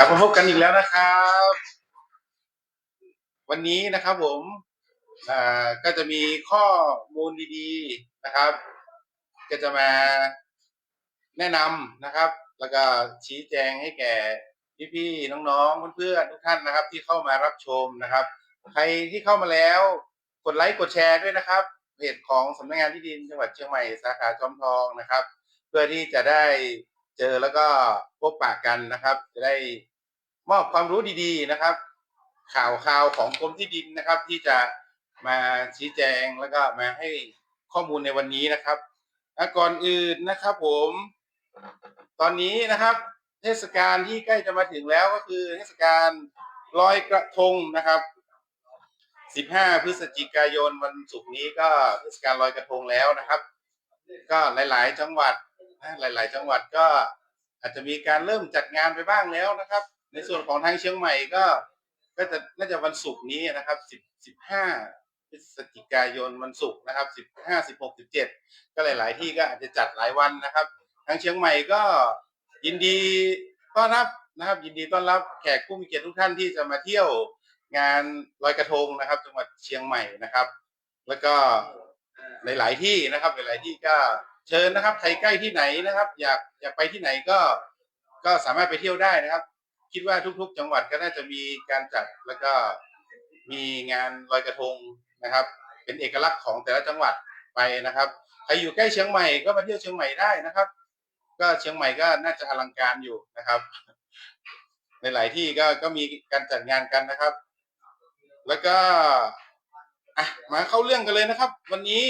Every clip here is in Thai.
กลับมาพบกันอีกแล้วนะครับ วันนี้นะครับผมก็จะมีข้อมูลดีๆนะครับ ก็จะมาแนะนำนะครับ แล้วก็ชี้แจงให้แก่พี่ๆน้องๆเพื่อนๆทุกท่านนะครับ ที่เข้ามารับชมนะครับ ใครที่เข้ามาแล้วกดไลค์กดแชร์ด้วยนะครับเพจของสำนักงานที่ดินจังหวัดเชียงใหม่สาขาจอมทองนะครับ เพื่อที่จะได้ เจอแล้วก็พบปะกันนะครับ จะได้มอบความรู้ดีๆนะครับ ข่าวข่าวของกรมที่ดินนะครับ ที่จะมาชี้แจงแล้วก็มาให้ข้อมูลในวันนี้นะครับก่อนอื่นนะครับ ผม ตอนนี้นะครับ เทศกาลที่ใกล้จะมาถึงแล้วก็คือเทศกาลลอยกระทงนะครับ15 พฤศจิกายนวันศุกร์นี้ก็เทศกาลลอยกระทงแล้วนะครับ ก็หลาย ๆ จังหวัด นะหลาย ๆ จังหวัดก็อาจจะมีการเริ่มจัดงานไปบ้างแล้วนะครับ ในส่วนของทางเชียงใหม่ก็ก็จะน่าจะวันศุกร์นี้นะครับ10 15พฤศจิกายนวันศุกร์นะครับ15 16 17 ก็หลาย ๆ ที่ก็อาจจะจัดหลายวันนะครับ ทางเชียงใหม่ก็ยินดีต้อนรับนะครับ ยินดีต้อนรับแขกผู้มีเกียรติทุกท่านที่จะมาเที่ยวงานลอยกระทงนะครับ จังหวัดเชียงใหม่นะครับ แล้วก็หลาย ๆ ที่นะครับหลาย ๆ ที่ก็ เชิญนะครับใครใกล้ที่ไหนนะครับ อยากอยากไปที่ไหนก็ก็สามารถไปเที่ยวได้นะครับ คิดว่าทุก ๆ จังหวัดก็น่าจะมีการจัดแล้วก็มีงานลอยกระทงนะครับ เป็นเอกลักษณ์ของแต่ละจังหวัดไปนะครับใครอยู่ใกล้เชียงใหม่ก็มาเที่ยวเชียงใหม่ได้นะครับ ก็เชียงใหม่ก็น่าจะอลังการอยู่นะครับในหลายที่ก็ก็มีการจัดงานกันนะครับ แล้วก็อะมาเข้าเรื่องกันเลยนะครับ วันนี้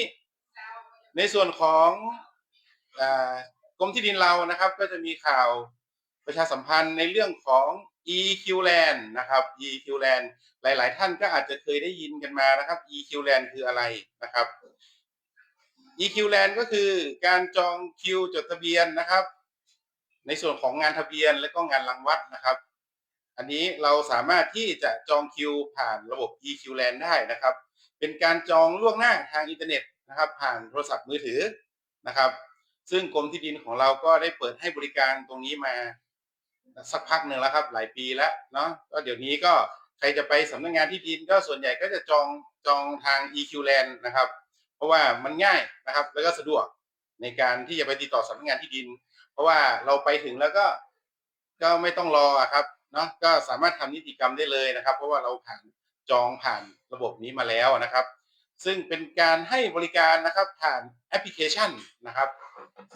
ในส่วนของ กรมที่ดินเรานะครับก็จะมีข่าวประชาสัมพันธ์ในเรื่องของ EQ Land นะครับ EQ Land หลาย ๆ ท่านก็อาจจะเคยได้ยินกันมานะครับ EQ Land คืออะไรนะครับ EQ Land ก็คือการจองคิวจดทะเบียนนะครับ ในส่วนของงานทะเบียนและก็งานรังวัดนะครับ อันนี้เราสามารถที่จะจองคิวผ่านระบบ EQ Land ได้นะครับ เป็นการจองล่วงหน้าทางอินเทอร์เน็ตนะครับ ผ่านโทรศัพท์มือถือนะครับ ซึ่งกรมที่ดินของเราก็ได้เปิดให้บริการตรงนี้มาสักพักหนึ่งแล้วครับ หลายปีแล้วเนาะก็เดี๋ยวนี้ก็ใครจะไปสำนักงานที่ดินก็ส่วนใหญ่ก็จะจองจองทาง EQ Land นะครับ เพราะว่ามันง่ายนะครับ แล้วก็สะดวกในการที่จะไปติดต่อสำนักงานที่ดิน เพราะว่าเราไปถึงแล้วก็ก็ไม่ต้องรอครับเนาะก็สามารถทำนิติกรรมได้เลยนะครับ เพราะว่าเราผ่านจองผ่านระบบนี้มาแล้วนะครับ ซึ่งเป็นการให้บริการนะครับผ่านแอปพลิเคชันนะครับ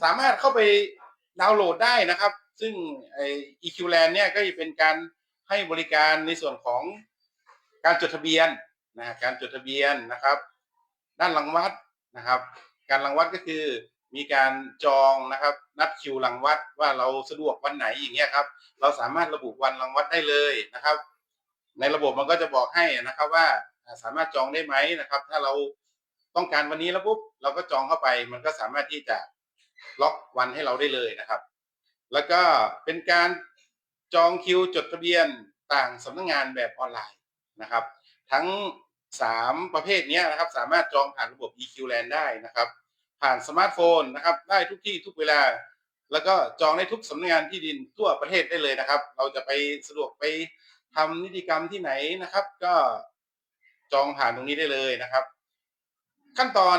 สามารถเข้าไปดาวน์โหลดได้นะครับ ซึ่งไอ EQ Land เนี่ยก็จะเป็นการให้บริการในส่วนของการจดทะเบียนนะการจดทะเบียนนะครับ ด้านรังวัดนะครับ การรังวัดก็คือมีการจองนะครับนัดคิวรังวัดว่าเราสะดวกวันไหนอย่างเงี้ยครับ เราสามารถระบุวันรังวัดได้เลยนะครับ ในระบบมันก็จะบอกให้นะครับว่า สามารถจองได้ไหมนะครับ ถ้าเราต้องการวันนี้แล้วปุ๊บเราก็จองเข้าไป มันก็สามารถที่จะล็อกวันให้เราได้เลยนะครับ แล้วก็เป็นการจองคิวจดทะเบียนต่างสำนักงานแบบออนไลน์นะครับ ทั้ง 3 ประเภทนี้นะครับ สามารถจองผ่านระบบ EQ Land ได้นะครับ ผ่านสมาร์ทโฟนนะครับ ได้ทุกที่ทุกเวลา แล้วก็จองได้ทุกสำนักงานที่ดินทั่วประเทศได้เลยนะครับ เราจะไปสะดวกไปทำนิติกรรมที่ไหนนะครับ ก็ จองผ่านตรงนี้ได้เลยนะครับ ขั้นตอน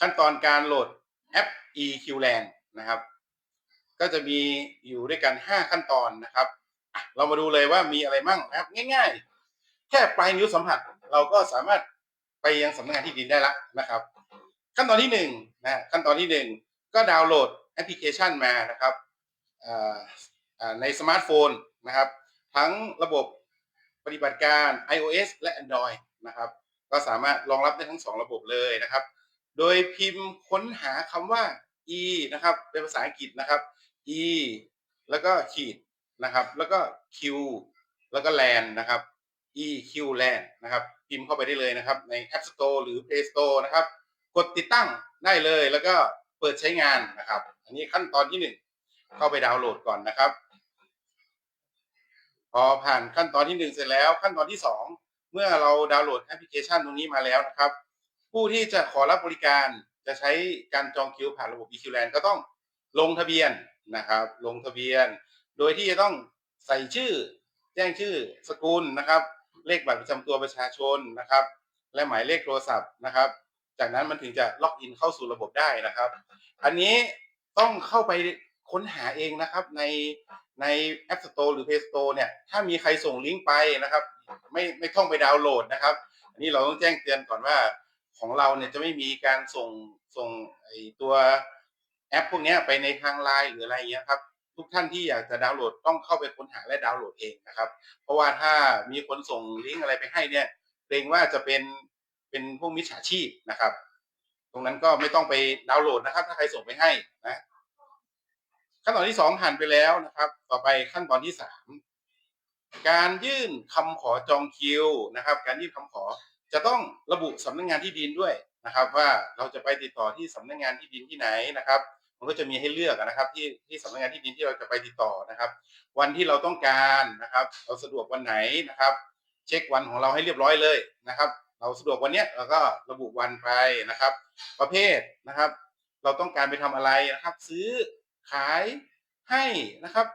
ขั้นตอนการโหลดแอป EQ Land นะครับ ก็จะมีอยู่ด้วยกัน 5 ขั้นตอนนะครับ เรามาดูเลยว่ามีอะไรมั่งนะครับง่าย ๆ แค่ปลายนิ้วสัมผัสเราก็สามารถไปยังสำนักงานที่ดินได้ละนะครับ ขั้นตอนที่หนึ่งนะขั้นตอนที่หนึ่งก็ดาวน์โหลดแอปพลิเคชันมานะครับในสมาร์ทโฟนนะครับ ทั้งระบบ ปฏิบัติการ iOS และ Android นะครับ ก็สามารถรองรับได้ทั้งสองระบบเลยนะครับ โดยพิมพ์ค้นหาคำว่า e นะครับ เป็นภาษาอังกฤษนะครับ e แล้วก็ขีดนะครับ แล้วก็ q แล้วก็ land นะครับ e q land นะครับ พิมพ์เข้าไปได้เลยนะครับ ใน App Store หรือ Play Store นะครับ กดติดตั้งได้เลย แล้วก็เปิดใช้งานนะครับ อันนี้ขั้นตอนที่หนึ่งเข้าไปดาวน์โหลดก่อนนะครับ อผ่านขั้นตอนที่หนึ่งเสร็จแล้วขั้นตอนที่สองเมื่อเราดาวน์โหลดแอปพลิเคชันตรงนี้มาแล้วนะครับ ผู้ที่จะขอรับบริการจะใช้การจองคิวผ่านระบบ EQ Land ก็ต้องลงทะเบียนนะครับ ลงทะเบียน โดยที่จะต้องใส่ชื่อ แจ้งชื่อสกุลนะครับ เลขบัตรประจำตัวประชาชนนะครับ และหมายเลขโทรศัพท์นะครับ จากนั้นมันถึงจะล็อกอินเข้าสู่ระบบได้นะครับ อันนี้ต้องเข้าไปค้นหาเองนะครับใน ใน App Store หรือ Play Store เนี่ยถ้ามีใครส่งลิงก์ไปนะครับ ไม่ไม่ต้องไปดาวน์โหลดนะครับ อันนี้เราต้องแจ้งเตือนก่อนว่าของเราเนี่ยจะไม่มีการส่งส่งไอตัวแอปพวกนี้ไปในทางไลน์หรืออะไรเงี้ยครับทุกท่านที่อยากจะดาวน์โหลดต้องเข้าไปค้นหาและดาวน์โหลดเองนะครับ เพราะว่าถ้ามีคนส่งลิงก์อะไรไปให้เนี่ยเกรงว่าจะเป็นเป็นพวกมิจฉาชีพนะครับ ตรงนั้นก็ไม่ต้องไปดาวน์โหลดนะครับ ถ้าใครส่งไปให้นะ ขั้นตอนที่สองผ่านไปแล้วนะครับ ต่อไปขั้นตอนที่สามการยื่นคำขอจองคิวนะครับ การยื่นคำขอจะต้องระบุสำนักงานที่ดินด้วยนะครับ ว่าเราจะไปติดต่อที่สำนักงานที่ดินที่ไหนนะครับ มันก็จะมีให้เลือกนะครับ ที่ที่สำนักงานที่ดินที่เราจะไปติดต่อนะครับ วันที่เราต้องการนะครับ เราสะดวกวันไหนนะครับ เช็ควันของเราให้เรียบร้อยเลยนะครับ เราสะดวกวันเนี้ยเราก็ระบุวันไปนะครับ ประเภทนะครับ เราต้องการไปทำอะไรนะครับ ซื้อ ขายให้นะครับ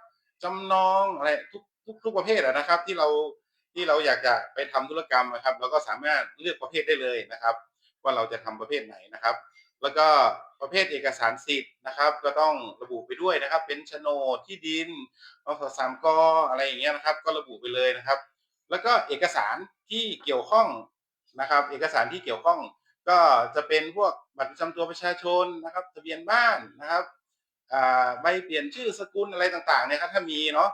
จำนองอะไรทุกทุกทุกประเภทนะครับ ที่เราที่เราอยากจะไปทำธุรกรรมนะครับเราก็สามารถเลือกประเภทได้เลยนะครับ ว่าเราจะทำประเภทไหนนะครับ แล้วก็ประเภทเอกสารสิทธิ์นะครับ ก็ต้องระบุไปด้วยนะครับ เป็นโฉนดที่ดินนสสามกออะไรอย่างเงี้ยนะครับ ก็ระบุไปเลยนะครับ แล้วก็เอกสารที่เกี่ยวข้องนะครับ เอกสารที่เกี่ยวข้อง ก็จะเป็นพวกบัตรประจำตัวประชาชนนะครับ ทะเบียนบ้านนะครับ ใบเปลี่ยนชื่อสกุลอะไรต่างๆเนี่ยครับถ้ามีเนาะ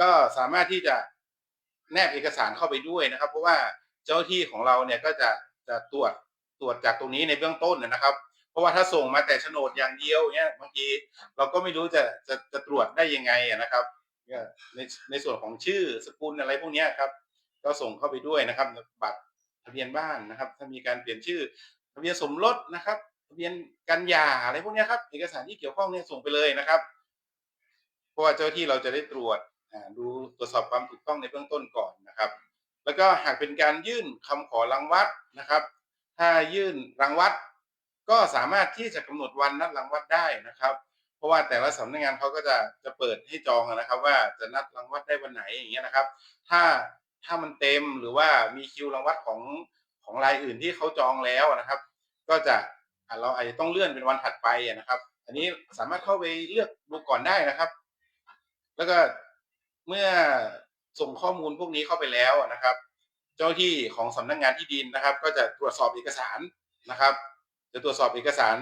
ก็สามารถที่จะแนบเอกสารเข้าไปด้วยนะครับ เพราะว่าเจ้าที่ของเราเนี่ยก็จะจะตรวจตรวจจากตรงนี้ในเบื้องต้นนะครับ เพราะว่าถ้าส่งมาแต่โฉนดอย่างเดียวเนี่ยบางทีเราก็ไม่รู้จะจะจะตรวจได้ยังไงนะครับเนี่ยในในส่วนของชื่อสกุลอะไรพวกนี้ครับ ก็ส่งเข้าไปด้วยนะครับบัตรทะเบียนบ้านนะครับ ถ้ามีการเปลี่ยนชื่อทะเบียนสมรสนะครับะเบียนกันหย่าอะไรพวกนี้ครับ เอกสารที่เกี่ยวข้องเนี่ยส่งไปเลยนะครับ เพราะว่าเจ้าที่เราจะได้ตรวจดูตรวจสอบความถูกต้องในเบื้องต้นก่อนนะครับ แล้วก็หากเป็นการยื่นคำขอรังวัดนะครับ ถ้ายื่นรังวัด ก็สามารถที่จะกำหนดวันนัดรังวัดได้นะครับ เพราะว่าแต่ละสำนักงานเขาก็จะจะเปิดให้จองนะครับ ว่าจะนัดรังวัดได้วันไหนอย่างเงี้ยนะครับ ถ้าถ้ามันเต็มหรือว่ามีคิวรังวัดของของรายอื่นที่เขาจองแล้วนะครับ ก็จะ เราอาจจะต้องเลื่อนเป็นวันถัดไปนะครับ อันนี้สามารถเข้าไปเลือกดูก่อนได้นะครับ แล้วก็เมื่อส่งข้อมูลพวกนี้เข้าไปแล้วนะครับ เจ้าหน้าที่ของสำนักงานที่ดินนะครับ ก็จะตรวจสอบเอกสารนะครับ จะตรวจสอบเอกสาร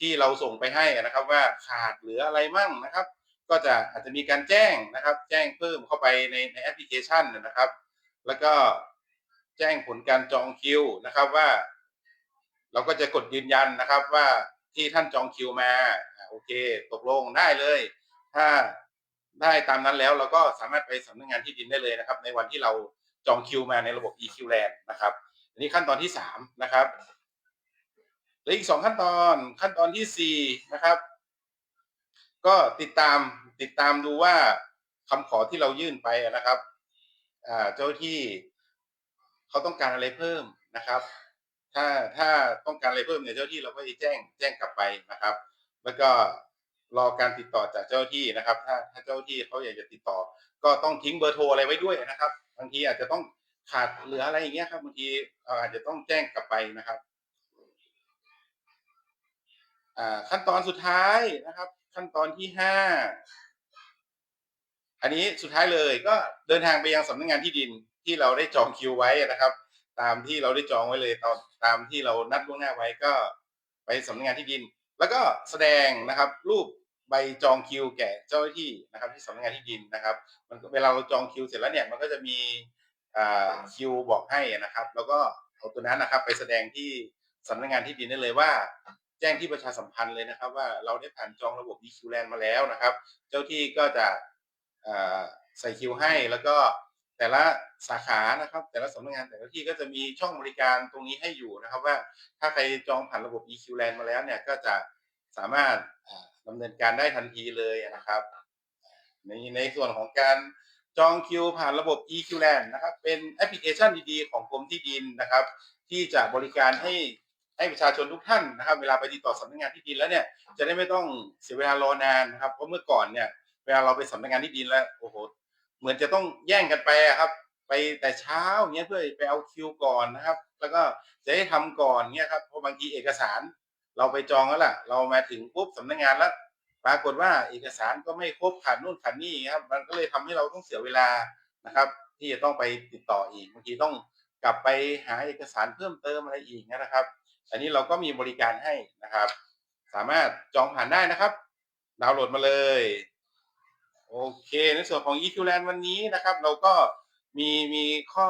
ที่เราส่งไปให้นะครับ ว่าขาดเหลืออะไรมั่งนะครับ ก็จะอาจจะมีการแจ้งนะครับ แจ้งเพิ่มเข้าไปในในแอปพลิเคชันนะครับ แล้วก็แจ้งผลการจองคิวนะครับว่า เราก็จะกดยืนยันนะครับว่าที่ท่านจองคิวมาโอเค ตกลงได้เลย ถ้าได้ตามนั้นแล้วเราก็สามารถไปสำนักงานที่ดินได้เลยนะครับ ในวันที่เราจองคิวมาในระบบ EQ Land นะครับอันนี้ขั้นตอนที่สามนะครับเหลืออีกสองขั้นตอนขั้นตอนที่สี่นะครับ ก็ติดตามติดตามดูว่าคำขอที่เรายื่นไปนะครับเจ้าที่เขาต้องการอะไรเพิ่มนะครับ ถ้าถ้าต้องการอะไรเพิ่มเนี่ยเจ้าที่เราก็จะแจ้งแจ้งกลับไปนะครับ แล้วก็รอการติดต่อจากเจ้าที่นะครับ ถ้าถ้าเจ้าที่เขาอยากจะติดต่อ ก็ต้องทิ้งเบอร์โทรอะไรไว้ด้วยนะครับ บางทีอาจจะต้องขาดเหลืออะไรอย่างเงี้ยครับบางทีเราอาจจะต้องแจ้งกลับไปนะครับขั้นตอนสุดท้ายนะครับ ขั้นตอนที่ห้าอันนี้สุดท้ายเลยก็เดินทางไปยังสำนักงานที่ดินที่เราได้จองคิวไว้นะครับ ตามที่เราได้จองไว้เลยตามตามที่เรานัดล่วงหน้าไว้ก็ไปสำนักงานที่ดิน แล้วก็แสดงนะครับ รูปใบจองคิวแก่เจ้าหน้าที่นะครับ ที่สำนักงานที่ดินนะครับ มันเวลาเราจองคิวเสร็จแล้วเนี่ยมันก็จะมีคิวบอกให้นะครับ แล้วก็เอาตัวนั้นนะครับ ไปแสดงที่สำนักงานที่ดินได้เลยว่า แจ้งที่ประชาสัมพันธ์เลยนะครับ ว่าเราได้ผ่านจองระบบ EQ Land มาแล้วนะครับ เจ้าที่ก็จะใส่คิวให้แล้วก็ แต่ละสาขานะครับ แต่ละสำนักงานแต่ละที่ก็จะมีช่องบริการตรงนี้ให้อยู่นะครับ ว่าถ้าใครจองผ่านระบบ EQ Land มาแล้วเนี่ยก็จะสามารถอ่าดำเนินการได้ทันทีเลยนะครับ ในในส่วนของการจองคิวผ่านระบบ EQ Land นะครับ เป็นแอปพลิเคชันดีๆ ของกรมที่ดินนะครับ ที่จะบริการให้ให้ประชาชนทุกท่านนะครับ เวลาไปติดต่อสำนักงานที่ดินแล้วเนี่ยจะได้ไม่ต้องเสียเวลารอนานนะครับเพราะเมื่อก่อนเนี่ยเวลาเราไปสำนักงานที่ดินแล้วโอ้โห เหมือนจะต้องแย่งกันไปครับ ไปแต่เช้าเงี้ยเพื่อไปเอาคิวก่อนนะครับ แล้วก็จะให้ทำก่อนเงี้ยครับเพราะบางทีเอกสารเราไปจองแล้วล่ะ เรามาถึงปุ๊บสำนักงานแล้วปรากฏว่าเอกสารก็ไม่ครบขาดนู่นขาดนี่ครับ มันก็เลยทำให้เราต้องเสียเวลานะครับ ที่จะต้องไปติดต่ออีกบางทีต้องกลับไปหาเอกสารเพิ่มเติมอะไรอีกนะครับ อันนี้เราก็มีบริการให้นะครับ สามารถจองผ่านได้นะครับ ดาวน์โหลดมาเลย โอเค ในส่วนของ EQ Land วันนี้นะครับ เราก็มีมีข้อ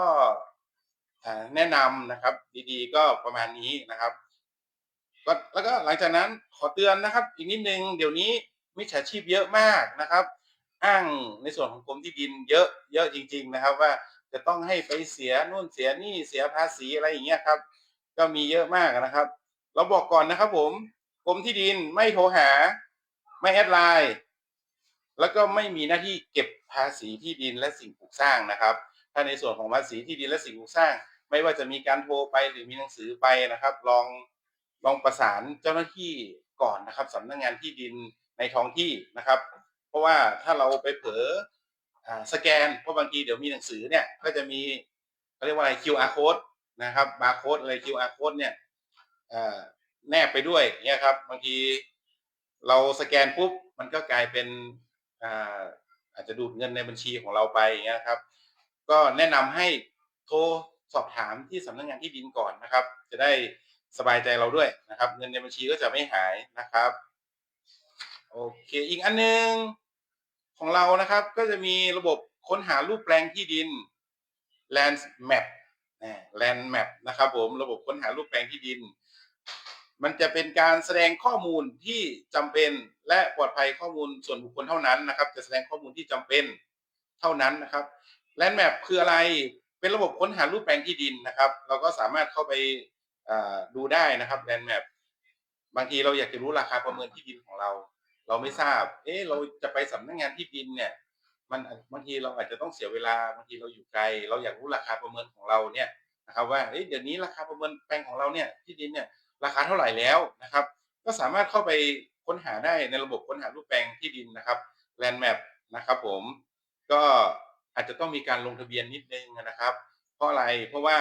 แนะนำนะครับ ดีๆ ก็ประมาณนี้นะครับก็แล้วก็หลังจากนั้นขอเตือนนะครับ อีกนิดนึงเดี๋ยวนี้มิจฉาชีพเยอะมากนะครับ อ้างในส่วนของกรมที่ดินเยอะเยอะจริง ๆ นะครับ ว่าจะต้องให้ไปเสียนู่นเสียนี่เสียภาษีอะไรอย่างเงี้ยครับ ก็มีเยอะมากนะครับ เราบอกก่อนนะครับ ผมกรมที่ดินไม่โทรหา ไม่แอดไลน์ แล้วก็ไม่มีหน้าที่เก็บภาษีที่ดินและสิ่งปลูกสร้างนะครับ ถ้าในส่วนของภาษีที่ดินและสิ่งปลูกสร้าง ไม่ว่าจะมีการโทรไปหรือมีหนังสือไปนะครับ ลองลองประสานเจ้าหน้าที่ก่อนนะครับสำนักงานที่ดินในท้องที่นะครับ เพราะว่าถ้าเราไปเผลออ่าสแกนเพราะบางทีเดี๋ยวมีหนังสือเนี่ยก็จะมีเขาเรียกว่าอะไร QR code นะครับ barcode อะไร QR code เนี่ยแนบไปด้วยเนี่ยครับบางทีเราสแกนปุ๊บมันก็กลายเป็น อ่าอาจจะดูดเงินในบัญชีของเราไปอย่างเงี้ยครับ ก็แนะนำให้โทรสอบถามที่สำนักงานที่ดินก่อนนะครับ จะได้สบายใจเราด้วยนะครับ เงินในบัญชีก็จะไม่หายนะครับ โอเค อีกอันหนึงของเรานะครับก็จะมีระบบค้นหารูปแปลงที่ดิน Land Map อ่า Land Map นะครับผมระบบค้นหารูปแปลงที่ดิน มันจะเป็นการแสดงข้อมูลที่จำเป็นและปลอดภัยข้อมูลส่วนบุคคลเท่านั้นนะครับ จะแสดงข้อมูลที่จำเป็นเท่านั้นนะครับ Land Map คืออะไรเป็นระบบค้นหารูปแปลงที่ดินนะครับ เราก็สามารถเข้าไปดูได้นะครับ Land Map บางทีเราอยากจะรู้ราคาประเมินที่ดินของเรา เราไม่ทราบ เอ๊ะเราจะไปสำนักงานที่ดินเนี่ย มันบางทีเราอาจจะต้องเสียเวลาบางทีเราอยู่ไกล เราอยากรู้ราคาประเมินของเราเนี่ยนะครับว่าเอ้ยเดี๋ยวนี้ราคาประเมินแปลงของเราเนี่ยที่ดินเนี่ย ราคาเท่าไหร่แล้วนะครับ ก็สามารถเข้าไปค้นหาได้ในระบบค้นหารูปแปลงที่ดินนะครับ Land Map นะครับผมก็อาจจะต้องมีการลงทะเบียนนิดนึงนะครับ เพราะอะไรเพราะว่า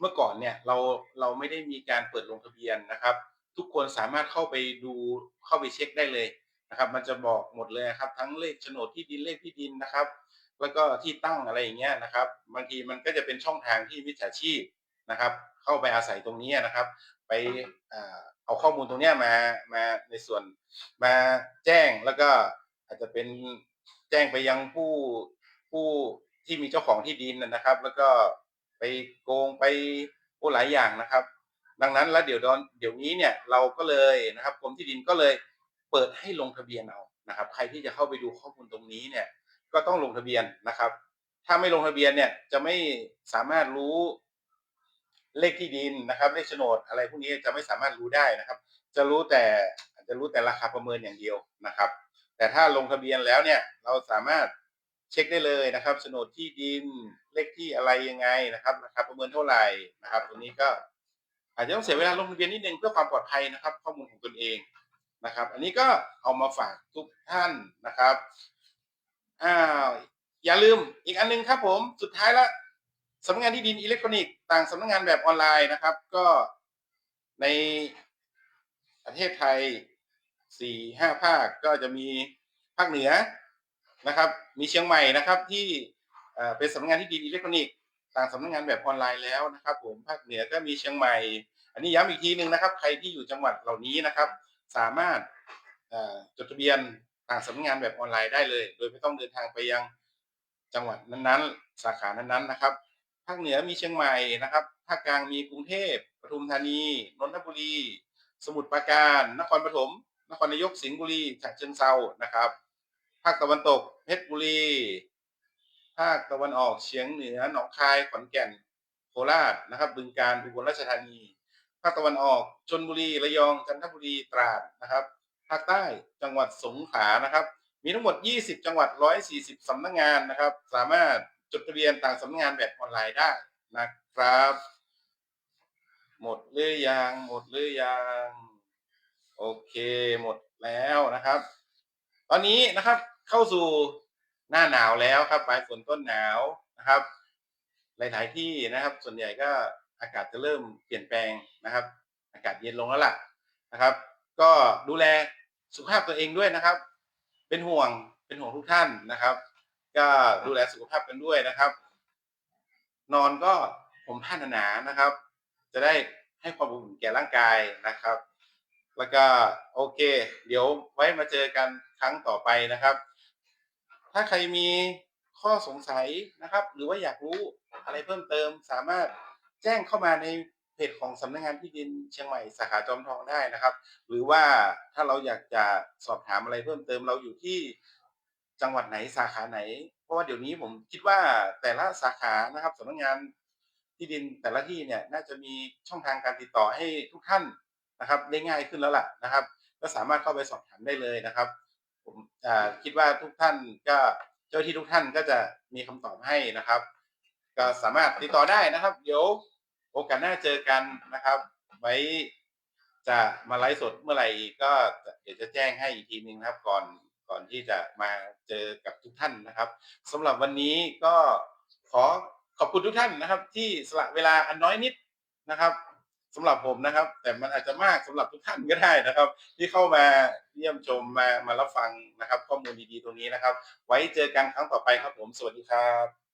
เมื่อก่อนเนี่ยเราเราไม่ได้มีการเปิดลงทะเบียนนะครับ ทุกคนสามารถเข้าไปดูเข้าไปเช็คได้เลยนะครับ มันจะบอกหมดเลยครับทั้งเลขโฉนดที่ดินเลขที่ดินนะครับ แล้วก็ที่ตั้งอะไรอย่างเงี้ยนะครับ บางทีมันก็จะเป็นช่องทางที่มิจฉาชีพนะครับ เข้าไปอาศัยตรงนี้นะครับ ไปอเอาข้อมูลตรงนี้มามาในส่วนมาแจ้งแล้วก็อาจจะเป็นแจ้งไปยังผู้ผู้ที่มีเจ้าของที่ดินนะครับ แล้วก็ไปโกงไปโอ้หลายอย่างนะครับ ดังนั้นแล้วเดี๋ยวดอนเดี๋ยวนี้เนี่ยเราก็เลยนะครับกรมที่ดินก็เลยเปิดให้ลงทะเบียนเอานะครับ ใครที่จะเข้าไปดูข้อมูลตรงนี้เนี่ยก็ต้องลงทะเบียนนะครับ ถ้าไม่ลงทะเบียนเนี่ยจะไม่สามารถรู้ เลขที่ดินนะครับเลขโฉนดอะไรพวกนี้จะไม่สามารถรู้ได้นะครับ จะรู้แต่จจะรู้แต่ราคาประเมินอย่างเดียวนะครับ แต่ถ้าลงทะเบียนแล้วเนี่ยเราสามารถเช็คได้เลยนะครับโฉนดที่ดินเลขที่อะไรยังไงนะครับราคาประเมินเท่าไหร่นะครับตรงนี้ก็อาจจะต้องเสียเวลาลงทะเบียนนิดนึงเพื่อความปลอดภัยนะครับ ข้อมูลของตนเองนะครับ อันนี้ก็เอามาฝากทุกท่านนะครับอ้าวอย่าลืมอีกอันนึงครับผมสุดท้ายละ สำนักงานที่ดินอิเล็กทรอนิกส์ต่างสำนักงานแบบออนไลน์นะครับ ก็ในประเทศไทยสี่ห้าภาคก็จะมีภาคเหนือนะครับ มีเชียงใหม่นะครับที่เป็นสำนักงานที่ดินอิเล็กทรอนิกส์ต่างสำนักงานแบบออนไลน์แล้วนะครับ ผมภาคเหนือก็มีเชียงใหม่ อันนี้ย้ำอีกทีหนึ่งนะครับ ใครที่อยู่จังหวัดเหล่านี้นะครับ สามารถจดทะเบียนต่างสำนักงานแบบออนไลน์ได้เลย โดยไม่ต้องเดินทางไปยังจังหวัดนั้นๆ สาขานั้นๆนะครับาคเหนือมีเชียงใหม่นะครับ ภาคกลางมีกรุงเทพปทุมธานี นนทบุรี สมุทรปราการ นครปฐม นครนายก สิงห์บุรีฉะเชิงเทานะครับ ภาคตะวันตก เพชรบุรี ภาคตะวันออกเฉียงเหนือ หนองคาย ขอนแก่น โคราช นะครับ บึงกาฬอุบลราชธานี ภาคตะวันออกชลบุรี ระยอง จันทบุรี ตราด นะครับ ภาคใต้ จังหวัดสงขลา นะครับ มีทั้งหมด 20 จังหวัด 140 สำนักงาน นะครับ สามารถ จดทะเบียนต่างสำนักงานแบบออนไลน์ได้นะครับ หมดหรือยังหมดหรือยังโอเคหมดแล้วนะครับ ตอนนี้นะครับเข้าสู่หน้าหนาวแล้วครับปลายฝนต้นหนาวนะครับ หลาย ๆ ที่นะครับ ส่วนใหญ่ก็อากาศจะเริ่มเปลี่ยนแปลงนะครับ อากาศเย็นลงแล้วล่ะนะครับ ก็ดูแลสุขภาพตัวเองด้วยนะครับ เป็นห่วงเป็นห่วงทุกท่านนะครับ ก็ดูแลสุขภาพกันด้วยนะครับ นอนก็ผมผ้าหนาๆนะครับ จะได้ให้ความอบอุ่นแก่ร่างกายนะครับ แล้วก็โอเค เดี๋ยวไว้มาเจอกันครั้งต่อไปนะครับ ถ้าใครมีข้อสงสัยนะครับ หรือว่าอยากรู้อะไรเพิ่มเติม สามารถแจ้งเข้ามาในเพจของสำนักงานที่ดินเชียงใหม่สาขาจอมทองได้นะครับ หรือว่าถ้าเราอยากจะสอบถามอะไรเพิ่มเติมเราอยู่ที่ จังหวัดไหนสาขาไหน เพราะว่าเดี๋ยวนี้ผมคิดว่าแต่ละสาขานะครับสำนักงานที่ดินแต่ละที่เนี่ยน่าจะมีช่องทางการติดต่อให้ทุกท่านนะครับได้ง่ายขึ้นแล้วล่ะนะครับ ก็สามารถเข้าไปสอบถามได้เลยนะครับ ผมคิดว่าทุกท่านก็เจ้าที่ทุกท่านก็จะมีคำตอบให้นะครับ ก็สามารถติดต่อได้นะครับ เดี๋ยวโอกาสหน้าเจอกันนะครับ ไว้จะมาไลฟ์สดเมื่อไหร่ก็เดี๋ยวจะแจ้งให้อีกทีหนึงนะครับก่อน ก่อนที่จะมาเจอกับทุกท่านนะครับสำหรับวันนี้ก็ขอขอบคุณทุกท่านนะครับ ที่สละเวลาอันน้อยนิดนะครับสำหรับผมนะครับ แต่มันอาจจะมากสำหรับทุกท่านก็ได้นะครับ ที่เข้ามาเยี่ยมชมมามารับฟังนะครับ ข้อมูลดีๆตรงนี้นะครับ ไว้เจอกันครั้งต่อไปครับผมสวัสดีครับ